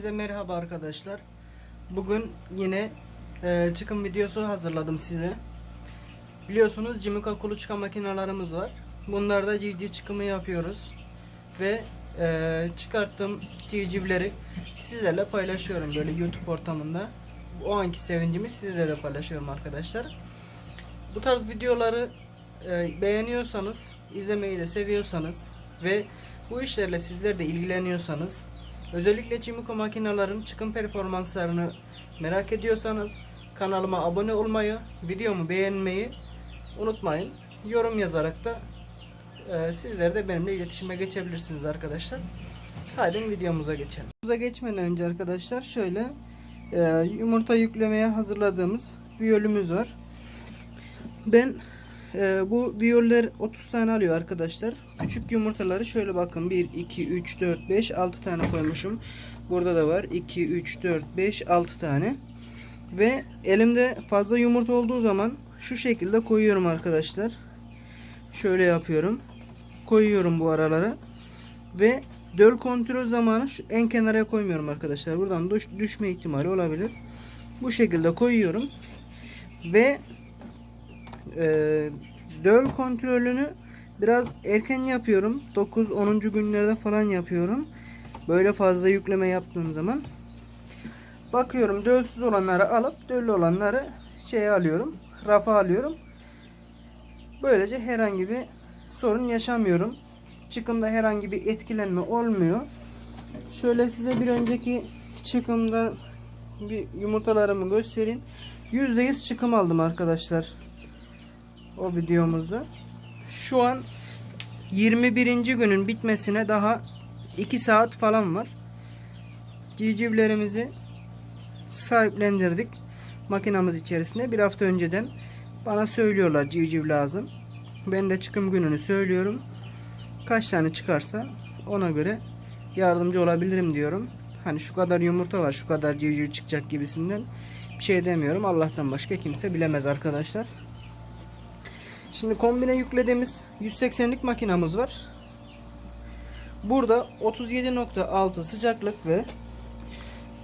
Herkese merhaba arkadaşlar. Bugün yine e, çıkım videosu hazırladım size. Biliyorsunuz Cimika kuluçka makinalarımız var. Bunlarda civciv çıkımı yapıyoruz. Ve e, çıkarttığım civcivleri sizlerle paylaşıyorum böyle YouTube ortamında. O anki sevincimi sizlerle paylaşıyorum arkadaşlar. Bu tarz videoları e, beğeniyorsanız, izlemeyi de seviyorsanız ve bu işlerle sizler de ilgileniyorsanız Özellikle Çimiko makinelerin çıkım performanslarını merak ediyorsanız kanalıma abone olmayı, videomu beğenmeyi unutmayın. Yorum yazarak da e, sizler de benimle iletişime geçebilirsiniz arkadaşlar. Hadi videomuza geçelim. Videomuza geçmeden önce arkadaşlar şöyle e, yumurta yüklemeye hazırladığımız viyolümüz var. Ben e, bu viyoller 30 tane alıyor arkadaşlar. Küçük yumurtaları şöyle bakın 1, 2, 3, 4, 5, 6 tane koymuşum. Burada da var 2, 3, 4, 5, 6 tane. Ve elimde fazla yumurta olduğu zaman şu şekilde koyuyorum arkadaşlar. Şöyle yapıyorum. Koyuyorum bu aralara. Ve döl kontrol zamanı şu en kenara koymuyorum arkadaşlar. Buradan düş, düşme ihtimali olabilir. Bu şekilde koyuyorum. Ve e, döl kontrolünü biraz erken yapıyorum. 9-10. günlerde falan yapıyorum. Böyle fazla yükleme yaptığım zaman. Bakıyorum dölsüz olanları alıp döllü olanları şeye alıyorum. Rafa alıyorum. Böylece herhangi bir sorun yaşamıyorum. Çıkımda herhangi bir etkilenme olmuyor. Şöyle size bir önceki çıkımda bir yumurtalarımı göstereyim. %100 çıkım aldım arkadaşlar o videomuzda. Şu an 21. günün bitmesine daha 2 saat falan var. Civcivlerimizi sahiplendirdik. Makinamız içerisinde bir hafta önceden bana söylüyorlar civciv lazım. Ben de çıkım gününü söylüyorum. Kaç tane çıkarsa ona göre yardımcı olabilirim diyorum. Hani şu kadar yumurta var, şu kadar civciv çıkacak gibisinden bir şey demiyorum. Allah'tan başka kimse bilemez arkadaşlar. Şimdi kombine yüklediğimiz 180'lik makinamız var. Burada 37.6 sıcaklık ve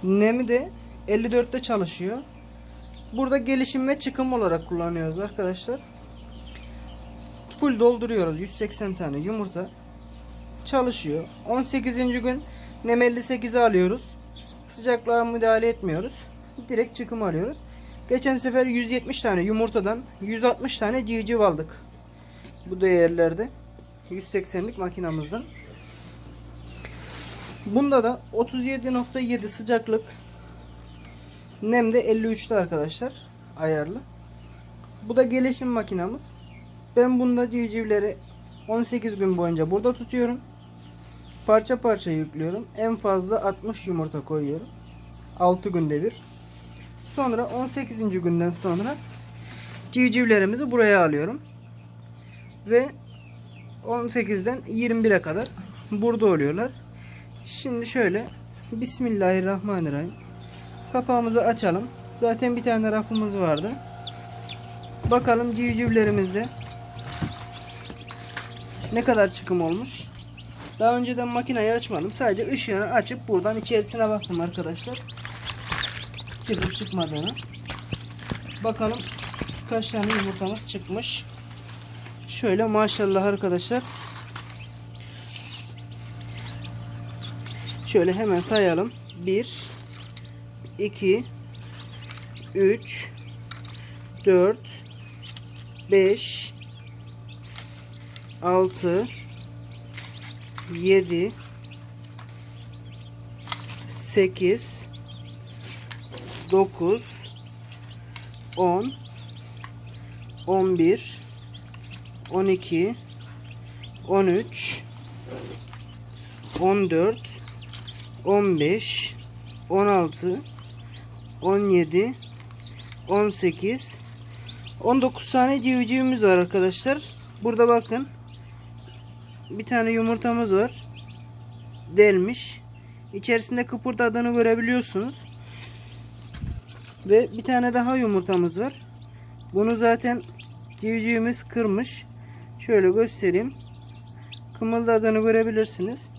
nemi de 54'te çalışıyor. Burada gelişim ve çıkım olarak kullanıyoruz arkadaşlar. Full dolduruyoruz 180 tane yumurta. Çalışıyor. 18. gün nem 58'e alıyoruz. Sıcaklığa müdahale etmiyoruz. Direkt çıkım alıyoruz. Geçen sefer 170 tane yumurtadan 160 tane civciv aldık. Bu değerlerde. 180'lik makinamızdan. Bunda da 37.7 sıcaklık. Nem de 53'te arkadaşlar. Ayarlı. Bu da gelişim makinamız. Ben bunda civcivleri 18 gün boyunca burada tutuyorum. Parça parça yüklüyorum. En fazla 60 yumurta koyuyorum. 6 günde bir. Sonra 18. günden sonra civcivlerimizi buraya alıyorum. Ve 18'den 21'e kadar burada oluyorlar. Şimdi şöyle Bismillahirrahmanirrahim. Kapağımızı açalım. Zaten bir tane rafımız vardı. Bakalım civcivlerimizde ne kadar çıkım olmuş. Daha önceden makineyi açmadım. Sadece ışığını açıp buradan içerisine baktım arkadaşlar çıkıp çıkmadığını. Bakalım kaç tane yumurtamız çıkmış. Şöyle maşallah arkadaşlar. Şöyle hemen sayalım. 1 2 3 4 5 6 7 8 9 10 11 12 13 14 15 16 17 18 19 tane civcivimiz var arkadaşlar. Burada bakın. Bir tane yumurtamız var. Delmiş. İçerisinde kıpırdadığını görebiliyorsunuz. Ve bir tane daha yumurtamız var. Bunu zaten civcivimiz kırmış. Şöyle göstereyim. Kımıldadığını görebilirsiniz.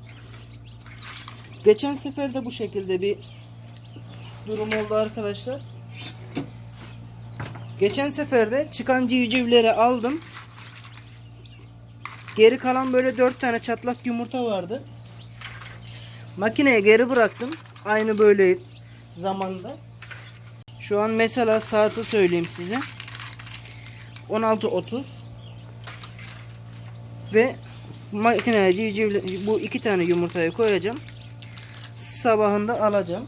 Geçen sefer de bu şekilde bir durum oldu arkadaşlar. Geçen sefer de çıkan civcivleri aldım. Geri kalan böyle 4 tane çatlak yumurta vardı. Makineye geri bıraktım. Aynı böyle zamanda. Şu an mesela saati söyleyeyim size. 16.30 ve makineye civcivle bu iki tane yumurtayı koyacağım. Sabahında alacağım.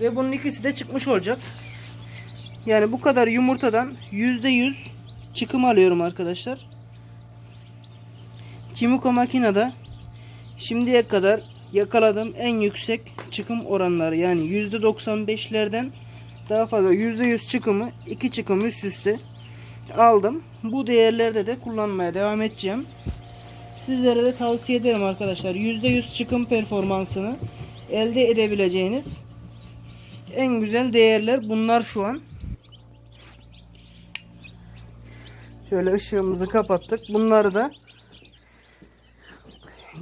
Ve bunun ikisi de çıkmış olacak. Yani bu kadar yumurtadan %100 çıkım alıyorum arkadaşlar. Chimuko makinede şimdiye kadar yakaladığım en yüksek çıkım oranları yani %95'lerden daha fazla %100 çıkımı iki çıkım üst üste aldım. Bu değerlerde de kullanmaya devam edeceğim. Sizlere de tavsiye ederim arkadaşlar. %100 çıkım performansını elde edebileceğiniz en güzel değerler bunlar şu an. Şöyle ışığımızı kapattık. Bunları da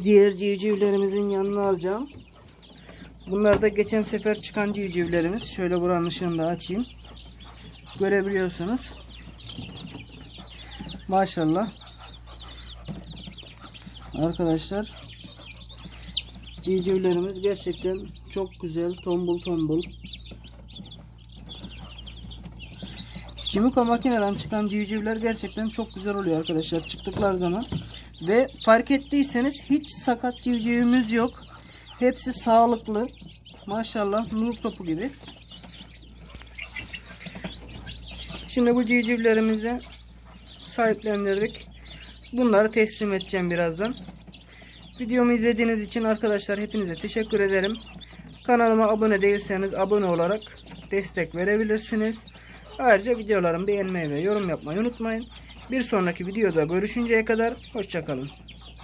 diğer civcivlerimizin yanına alacağım. Bunlar da geçen sefer çıkan civcivlerimiz. Şöyle buranın ışığını da açayım. Görebiliyorsunuz. Maşallah. Arkadaşlar civcivlerimiz gerçekten çok güzel tombul tombul. Chimuka makineden çıkan civcivler gerçekten çok güzel oluyor arkadaşlar çıktıkları zaman. Ve fark ettiyseniz hiç sakat civcivimiz yok. Hepsi sağlıklı. Maşallah nur topu gibi. Şimdi bu civcivlerimizi sahiplendirdik. Bunları teslim edeceğim birazdan. Videomu izlediğiniz için arkadaşlar hepinize teşekkür ederim. Kanalıma abone değilseniz abone olarak destek verebilirsiniz. Ayrıca videolarımı beğenmeyi ve yorum yapmayı unutmayın. Bir sonraki videoda görüşünceye kadar hoşçakalın.